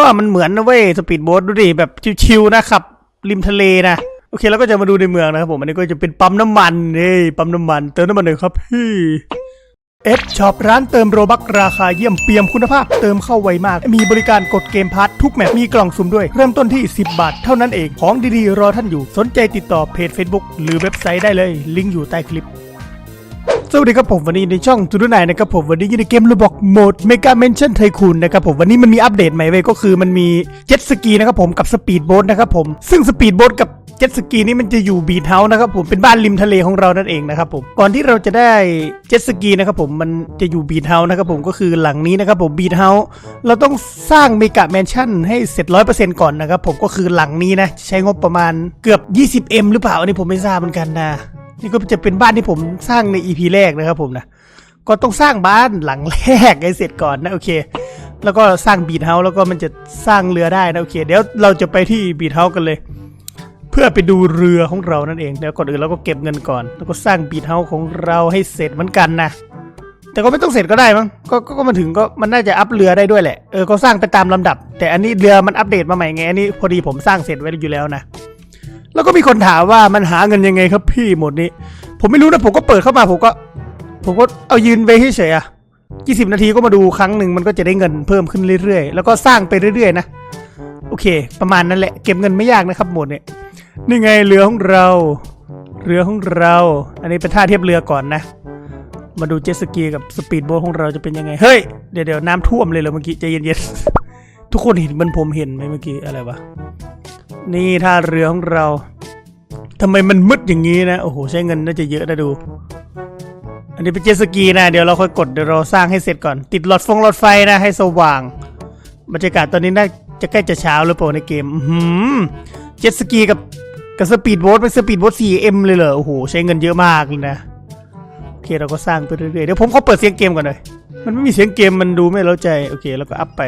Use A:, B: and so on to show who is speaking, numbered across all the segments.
A: อมันเหมือนนะเว้ยสปีดโบ๊ทดูดิแบบชิวๆนะขับ ริมทะเลนะโอเคเราก็จะมาดูในเมืองนะครับผมอันนี้ก็จะเป็นปั๊มน้ำมันนี่ปั๊มน้ำมัน เติมน้ำมันหน่อยครับพี่เอฟช็อปร้านเติมโรบักราคาเยี่ยมเปี่ยมคุณภาพ เติมเข้าไวมาก มีบริการกดเกมพาร์ททุกแมปมีกล่องสุ่มด้วย เริ่มต้นที่ 10 บาท เท่านั้นเองของดีๆ รอท่านอยู่ สนใจติดต่อเพจ Facebook หรือเว็บไซต์ได้เลย ลิงก์อยู่ใต้คลิป สวัสดีครับผมวันนี้ในช่องทูดูไนนะครับผมวันนี้อยู่ในเกมรูบอกโหมดเมกาเมนชั่นไทคูนนะครับผมวันนี้มันมีอัปเดตใหม่เว้ยก็คือมันมีเจ็ตสกีนะครับผมกับสปีดโบ๊ทนะครับผมซึ่งสปีดโบ๊ทกับเจ็ตสกีนี่มันจะอยู่บีทเฮาส์นะครับผมเป็นบ้านริมทะเลของเรานั่นเองนะครับผมก่อนที่เราจะได้เจ็ตสกีนะครับผมมันจะอยู่บีทเฮาส์นะครับผมก็คือหลังนี้นะครับผมบีทเฮาส์เราต้องสร้างเมกาแมนชั่นให้เสร็จร้อยเปอร์เซ็นต์ก่อนนะครับผมก็คือหลังนี้นะใช้งบประมาณเกือบ 20M หรือเปล่าอันนี้ผมไม่ทราบเหมือนกันนะ นี่ก็จะเป็นบ้านที่ผมสร้างใน EP แรกนะครับผมนะก็ต้องสร้างบ้านหลังแรกให้เสร็จก่อนนะโอเค แล้วก็สร้างบีทเฮาส์แล้วก็มันจะสร้างเรือได้นะโอเค เดี๋ยวเราจะไปที่บีทเฮาส์กันเลย เพื่อไปดูเรือของเรานั่นเองเดี๋ยวก่อนอื่นเราก็เก็บเงินก่อน แล้วก็สร้างบีทเฮาส์ของเราให้เสร็จเหมือนกันนะแต่ก็ไม่ต้องเสร็จก็ได้มั้งก็ก็ก็มาถึงก็มันน่าจะอัพเรือได้ด้วยแหละเออก็สร้างไปตามลำดับ แต่อันนี้เรือมันอัปเดตมาใหม่ไงอันนี้พอดีผมสร้างเสร็จไว้อยู่แล้วนะ แล้วก็มีคนถามว่ามันหาเงินยังไงครับพี่หมดนี้ ผมไม่รู้นะผมก็เปิดเข้ามาผมก็ ผมก็เอายืนไว้เฉยอะยี่สิบนาทีก็มาดูครั้งหนึ่งมันก็จะได้เงินเพิ่มขึ้นเรื่อยๆ แล้วก็สร้างไปเรื่อยๆ นะ โอเค ประมาณนั้นแหละเก็บเงินไม่ยากนะครับหมดเนี่ยนี่ไงเรือของเรา เรือของเรา อันนี้เป็นท่าเทียบเรือก่อนนะ มาดูเจ็ตสกีกับสปีดโบ๊ทของเราจะเป็นยังไงเฮ้ยเดี๋ยวเดี๋ยวน้ำท่วมเลยเหรอเมื่อกี้ใจเย็นๆทุกคนเห็นมันผมเห็นไหมเมื่อกี้อะไรวะ นี่ท่าเรือของเราทำไมมันมืดอย่างนี้นะ โอ้โห ใช้เงินน่าจะเยอะนะดู อันนี้เป็นเจสกีนะ เดี๋ยวเราค่อยกดเดี๋ยวเราสร้างให้เสร็จก่อน ติดหลอดฟงหลอดไฟนะ ให้สว่าง บรรยากาศตอนนี้น่าจะใกล้จะเช้าหรือเปล่าในเกมหือเจ็ตสกีกับกับสปีดโบ๊ทเป็นสปีดโบ๊ท 4M เลยเหรอ โอ้โห ใช้เงินเยอะมากเลยนะ โอเคเราก็สร้างไปเรื่อยๆ เดี๋ยวผมขอเปิดเสียงเกมก่อนเลยมันไม่มีเสียงเกมมันดูไม่เล้าใจ โอเค แล้วก็อัพไป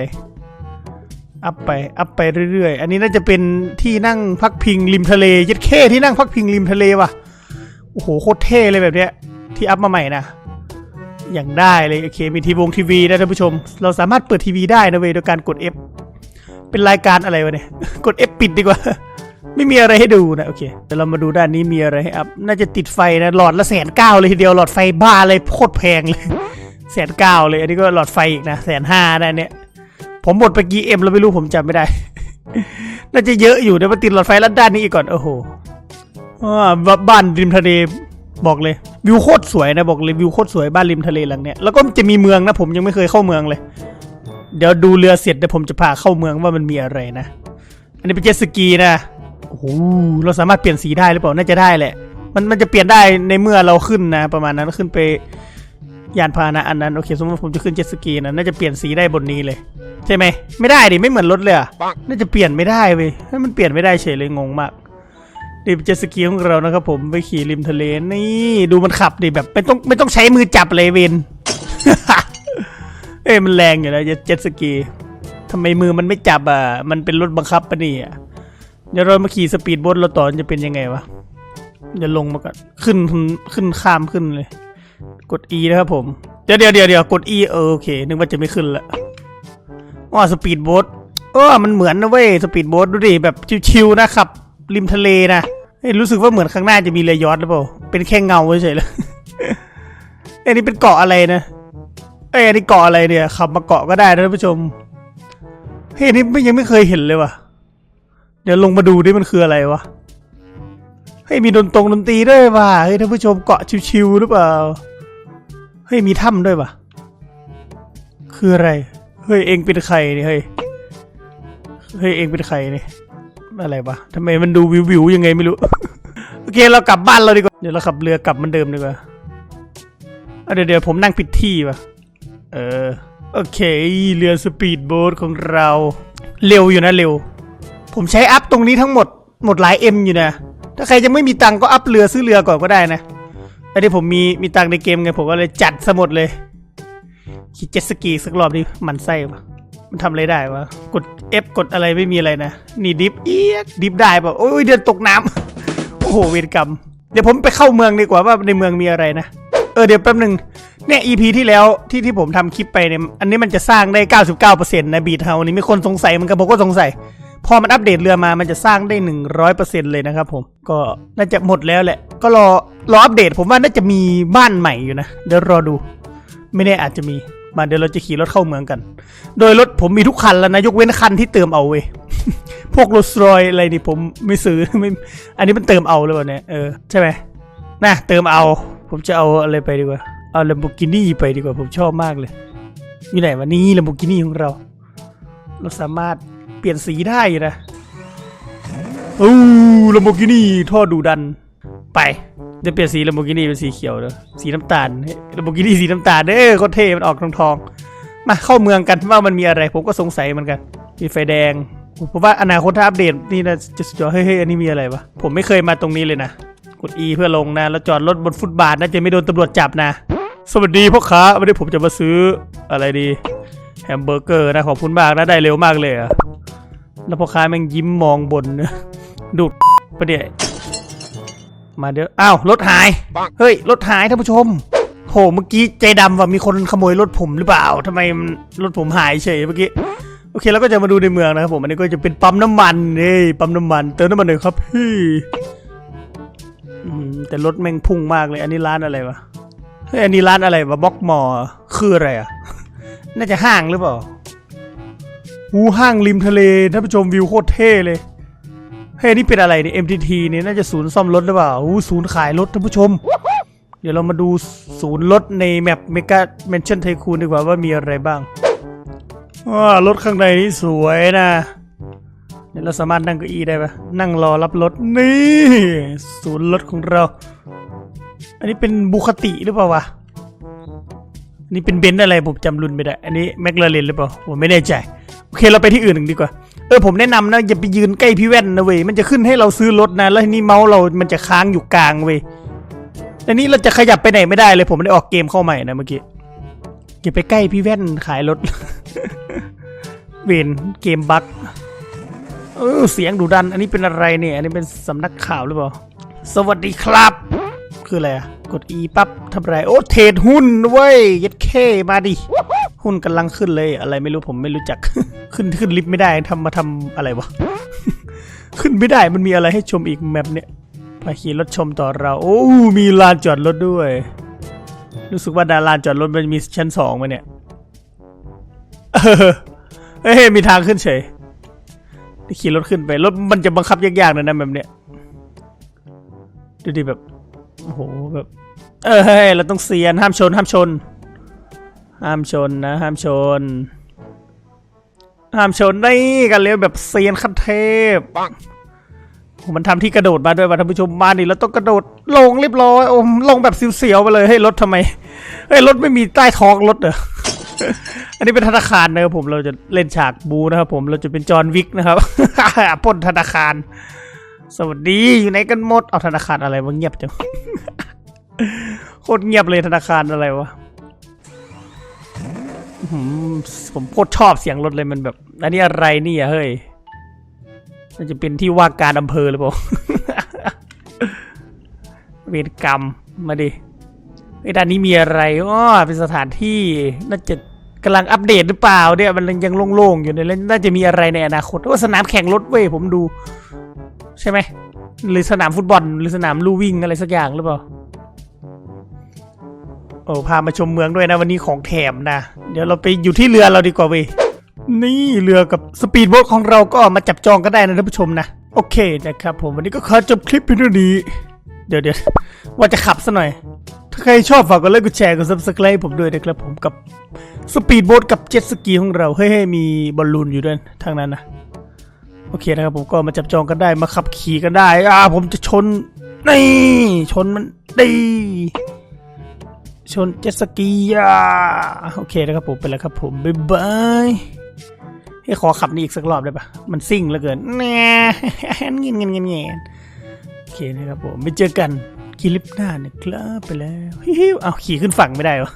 A: อัพไป อัพไปเรื่อยๆ อันนี้น่าจะเป็นที่นั่งพักพิงริมทะเลยัดเข้ที่นั่งพักพิงริมทะเลว่ะ โอ้โหโคตรเท่เลยแบบเนี้ย ที่อัพมาใหม่นะ อย่างได้เลยโอเค มีทีวงทีวีนะท่านผู้ชม เราสามารถเปิดทีวีได้นะเวยโดยการกด F เป็นรายการอะไรวะเนี่ย กด F ปิดดีกว่า ไม่มีอะไรให้ดูนะโอเค เดี๋ยวเรามาดูด้านนี้มีอะไรให้อัพ น่าจะติดไฟนะ หลอดละแสนเก้าเลยทีเดียว หลอดไฟบ้าเลยโคตรแพงเลยแสนเก้าเลย อันนี้ก็หลอดไฟอีกนะแสนห้าได้เนี่ย ผมหมดไปกี่เอ็มแล้วไม่รู้ผมจำไม่ได้ น่าจะเยอะอยู่เดี๋ยวมาติดหลอดไฟลัดด้านนี้อีกก่อนโอ้โหอ่าบ้านริมทะเลบอกเลยวิวโคตรสวยนะบอกเลยวิวโคตรสวยบ้านริมทะเลหลังเนี้ยแล้วก็จะมีเมืองนะผมยังไม่เคยเข้าเมืองเลย เดี๋ยวดูเรือเสร็จเดี๋ยวผมจะพาเข้าเมืองว่ามันมีอะไรนะ อันนี้เป็นเจ็ตสกีนะโอ้โหเราสามารถเปลี่ยนสีได้หรือเปล่าน่าจะได้แหละ มันมันจะเปลี่ยนได้ในเมื่อเราขึ้นนะ ประมาณนั้นขึ้นไป ยานพาหนะอันนั้น โอเค สมมติผมจะขึ้นเจ็ตสกีนะน่าจะเปลี่ยนสีได้บนนี้เลย ใช่ไหม ไม่ได้ดิ ไม่เหมือนรถเลยน่าจะเปลี่ยนไม่ได้เว้ยให้มันเปลี่ยนไม่ได้เฉยเลยงงมากนี่เจ็ตสกีของเรานะครับผมไปขี่ริมทะเลนี่ดูมันขับดิแบบไม่ต้องไม่ต้องใช้มือจับเลยเวนเอ้ยมันแรงอยู่นะเจ็ตเจ็ตสกีทำไมมือมันไม่จับอะมันเป็นรถบังคับปะนี่อะเดี๋ยวเรามาขี่สปีดโบ๊ทเราต่อจะเป็นยังไงวะเดี๋ยวลงมาก่อนขึ้นขึ้นข้ามขึ้นเลย กด E นะครับผม เดี๋ยวเดี๋ยวเดี๋ยวเดี๋ยวกด E เออโอเค นึกว่าจะไม่ขึ้นละว่าสปีดโบ๊ทเออมันเหมือนนะเว้ยสปีดโบ๊ทดูดิแบบชิวๆนะขับ ริมทะเลนะรู้สึกว่าเหมือนข้างหน้าจะมีเรือยอชต์หรือเปล่า เป็นแค่เงาเฉยๆเลยเอ้นี่เป็นเกาะอะไรนะเอ้ยอันนี้เกาะอะไรเนี่ยขับมาเกาะก็ได้นะท่านผู้ชมเฮ้ยอันนี่ไม่ยังไม่เคยเห็นเลยว่ะ เดี๋ยวลงมาดูดิมันคืออะไรวะเฮ้ยมีดนตรงดนตรีด้วยว่ะเฮ้ยท่านผู้ชมเกาะชิวๆหรือเปล่า เฮ้ยมีถ้ำด้วยว่ะคืออะไร เฮ้ยเองเป็นใครเนี่ยเฮ้ย เฮ้ยเองเป็นใครเนี่ยอะไรวะทำไมมันดูวิววิวยังไงไม่รู้ โอเคเรากลับบ้านเราดีกว่า เดี๋ยวเราขับเรือกลับมือนเดิมดีกว่าเดี๋ยวเดี๋ยวผมนั่งผิดที่ว่ะเออ โอเค เรือสปีดโบ๊ทของเรา เร็วอยู่นะเร็ว ผมใช้อัพตรงนี้ทั้งหมดหมดหลายเอ็มอยู่นะ ถ้าใครจะไม่มีตังก็อัพเรือซื้อเรือก่อนก็ได้นะ อันนี้ผมมีมีตังในเกมไงผมก็เลยจัดสหมดเลยขี่เจ็ตสกีสักรอบดิมันไส้ปะมันทำอะไรได้วะกด F กดอะไรไม่มีอะไรนะ นี่ดิฟเอียดดิฟได้ปะโอ้ยเดือนตกน้ำโอ้โหเวรกรรม เดี๋ยวผมไปเข้าเมืองดีกว่าว่าในเมืองมีอะไรนะเออเดี๋ยวแป๊บหนึ่งเนี่ย EP ที่แล้วที่ที่ผมทำคลิปไปเนี่ยอันนี้มันจะสร้างได้ 99%นะบีทเฮานี่มีคนสงสัยมันก็ผมก็สงสัย พอมันอัปเดตเรือมามันจะสร้างได้ 100%เลยนะครับผมก็น่าจะหมดแล้วแหละ ก็รอรออัปเดตผมว่าน่าจะมีบ้านใหม่อยู่นะ เดี๋ยวรอดู ไม่แน่อาจจะมีมาเดี๋ยวเราจะขี่รถเข้าเมืองกัน โดยรถผมมีทุกคันแล้วนะ ยกเว้นคันที่เติมเอาเว้ยพวกรถรอยอะไรนี่ผมไม่ซื้อไม่อันนี้มันเติมเอาเลยเนี่ยเออใช่ไหมนะเติมเอา ผมจะเอาอะไรไปดีกว่า เอา Lamborghini ไปดีกว่าผมชอบมากเลยอยู่ไหนวะนี่ Lamborghini ของเรา เราสามารถ ปลี่ยนสีได้อยู่นะโอ้ Lamborghini ท่อดูดัน ไป จะเปลี่ยนสี Lamborghini เป็นสีเขียวเด้อสีน้ำตาล Lamborghini สีน้ำตาลเด้อโคตรเท่มันออกทองทองมาเข้าเมืองกันว่ามันมีอะไรผมก็สงสัยเหมือนกัน มีไฟแดงผมว่าอนาคตถ้าอัปเดตนี่นะจะสุดยอดเฮ้ยเฮ้ยอันนี้มีอะไรวะผมไม่เคยมาตรงนี้เลยนะ กด E เพื่อลงนะ แล้วจอดรถบนฟุตบาทนะจะไม่โดนตำรวจจับนะ สวัสดีพ่อค้าวันนี้ผมจะมาซื้ออะไรดี แฮมเบอร์เกอร์นะขอบคุณมากนะได้เร็วมากเลยอะ แล้วพ่อค้าแม่งยิ้มมองบนนะดูดปะเดี๋ยวมาเดี๋ยวอ้าวรถหาย เฮ้ยรถหายท่านผู้ชมโหเมื่อกี้ใจดำว่ามีคนขโมยรถผมหรือเปล่าทำไมรถผมหายเฉยเมื่อกี้โอเคเราก็จะมาดูในเมืองนะครับผมอันนี้ก็จะเป็นปั๊มน้ำมันนี่ปั๊มน้ำมัน เติมน้ำมันหน่อยครับพี่แต่รถแม่งพุ่งมากเลย อันนี้ร้านอะไรวะเฮ้ยอันนี้ร้านอะไรวะบล็อกมอคืออะไรอะ น่าจะห้างหรือเปล่า หูห้างริมทะเลท่านผู้ชมวิวโคตรเท่เลย เฮ้ยนี่เป็นอะไรเนี่ย MTT เนี่ยน่าจะศูนย์ซ่อมรถหรือเปล่าหูศูนย์ขายรถท่านผู้ชม เดี๋ยวเรามาดูศูนย์รถในแมปเมกาเมนชั่นไทคูนดีกว่าว่ามีอะไรบ้างว้ารถข้างในนี่สวยนะเดี๋ยวเราสามารถนั่งเก้าอี้ได้ปะนั่งรอรับรถนี่ ศูนย์รถของเรา อันนี้เป็นบุคติหรือเปล่าวะ นี่เป็นเบนซ์อะไรผมจำรุ่นไม่ได้ อันนี้แมคลาเรนหรือเปล่าผมไม่แน่ใจ โอเคเราไปที่อื่นหนึ่งดีกว่า เออผมแนะนำนะอย่าไปยืนใกล้พี่แว่นนะเว้ย มันจะขึ้นให้เราซื้อรถนะ แล้วทีนี้เมาส์เรา มันจะค้างอยู่กลางเว้ยแต่นี้เราจะขยับไปไหนไม่ได้เลย ผมไม่ได้ออกเกมเข้าใหม่นะเมื่อกี้ อย่าไปใกล้พี่แว่นขายรถ เวนเกมบั๊กเออเสียงดุดัน อันนี้เป็นอะไรเนี่ย อันนี้เป็นสำนักข่าวหรือเปล่า สวัสดีครับ คืออะไรอะกด E ปั๊บทำไร โอ้ เทรดหุ้นเว้ยยัดเคมาดิ หุ้นกำลังขึ้นเลย อะไรไม่รู้ผมไม่รู้จัก ขึ้นขึ้นลิฟต์ไม่ได้ทำมาทำอะไรวะ ขึ้นไม่ได้มันมีอะไรให้ชมอีกแมปเนี่ยมาขี่รถชมต่อเรา โอ้ มีลานจอดรถด้วย รู้สึกว่าดาลานจอดรถมันมีชั้นสองไหมเนี่ยเออเฮ้ยมีทางขึ้นเฉยขี่รถขึ้นไป รถมันจะบังคับยากๆนะนะแบบเนี้ยดูดิแบบ โอ้โหแบบ เออเฮ้ยเราต้องเซียนห้ามชน ห้ามชน ห้ามชนนะ ห้ามชน ห้ามชนนี่กันเร็วแบบเซียนขั้นเทพโอ้มันทำที่กระโดดมาด้วยว่ะท่านผู้ชมมาดิเราต้องกระโดดลงเรียบร้อยโอ้ลงแบบเสียวๆไปเลยเฮ้รถทำไมเฮ้ยรถไม่มีใต้ท้องรถเหรออันนี้เป็นธนาคารนะครับผมเราจะเล่นฉากบูนะครับผมเราจะเป็นจอห์นวิกนะครับปล้นธนาคาร สวัสดีอยู่ไหนกันหมด เอาธนาคารอะไรวะเงียบจังโคตรเงียบเลยธนาคารอะไรวะผมโคตรชอบเสียงรถเลยมันแบบอันนี้อะไรนี่ยเฮ้ยน่าจะเป็นที่ว่าการอำเภอหรือเปล่าเวรกรรมมาดิไอ้ด้านนี้มีอะไรอ๋อเป็นสถานที่น่าจะกำลังอัปเดตหรือเปล่าเนี่ยมันยังโล่งๆอยู่เนี่ยแล้วน่าจะมีอะไรในอนาคตว่าสนามแข่งรถเว้ยผมดู ใช่ไหมหรือสนามฟุตบอลหรือสนามลู่วิ่งอะไรสักอย่างหรือเปล่าโอ้พามาชมเมืองด้วยนะวันนี้ของแถมนะ เดี๋ยวเราไปอยู่ที่เรือเราดีกว่าเว้ยนี่เรือกับสปีดโบ๊ทของเราก็มาจับจองก็ได้นะท่านผู้ชมนะ โอเคนะครับผมวันนี้ก็ขอจบคลิปเพียงเท่านี้ เดี๋ยวเดี๋ยวว่าจะขับซะหน่อย ถ้าใครชอบฝากกดไลค์กดแชร์กด subscribe ผมด้วยนะครับผมกับสปีดโบ๊ทกับเจ็ตสกีของเราเฮ้ยมีบอลลูนอยู่ด้วยทางนั้นนะ โอเคนะครับผมก็มาจับจองกันได้มาขับขี่กันได้อ่าผมจะชนนี่ชนมันดีชนเจ็ตสกีอะโอเคนะครับผมไปแล้วครับผมบ๊ายบายให้ขอขับนี่อีกสักรอบได้ปะมันซิ่งเหลือเกินแน่เงี้ยเงี้ยเงี้ยเงี้ยโอเคนะครับผมไปเจอกันคลิปหน้านะครับไปแล้วฮิวเอาขี่ขึ้นฝั่งไม่ได้เหรอ